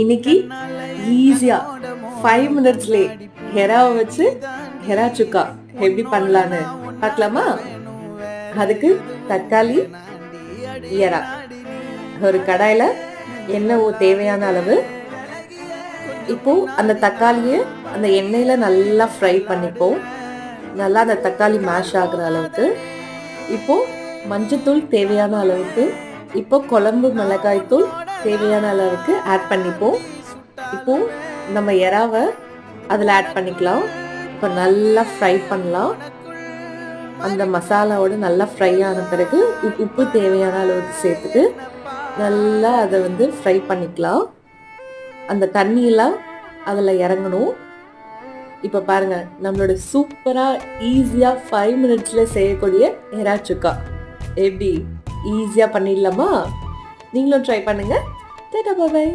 இன்னைக்கு ஈஸியாக ஃபைவ் மினிட்ஸ்லேயே ஹெராவை வச்சு ஹெரா சுக்கா எப்படி பண்ணலான்னு பார்க்கலாமா? அதுக்கு தக்காளி எரா ஒரு கடாயில் எண்ணெய் தேவையான அளவு. இப்போ அந்த தக்காளியை அந்த எண்ணெயில் நல்லா ஃப்ரை பண்ணிப்போம். நல்லா அந்த தக்காளி மேஷ் ஆகிற அளவுக்கு. இப்போ மஞ்சத்தூள் தேவையான அளவுக்கு. இப்போ குழம்பு மிளகாய் தூள் தேவையான அளவுக்கு ஆட் பண்ணிப்போம். இப்போ நம்ம எறாவை அதில் ஆட் பண்ணிக்கலாம். இப்போ நல்லா ஃப்ரை பண்ணலாம். அந்த மசாலாவோட நல்லா ஃப்ரை ஆன பிறகு உப்பு தேவையான அளவுக்கு சேர்த்துட்டு நல்லா அதை வந்து ஃப்ரை பண்ணிக்கலாம். அந்த தண்ணியெல்லாம் அதில் இறங்கணும். இப்போ பாருங்க நம்மளோட சூப்பராக ஈஸியாக ஃபைவ் மினிட்ஸில் செய்யக்கூடிய எறா சுக்கா எப்படி? ஈஸியாக பண்ணிடலாமா? நீங்களும் ட்ரை பண்ணுங்க. டேட்டா பாபாய்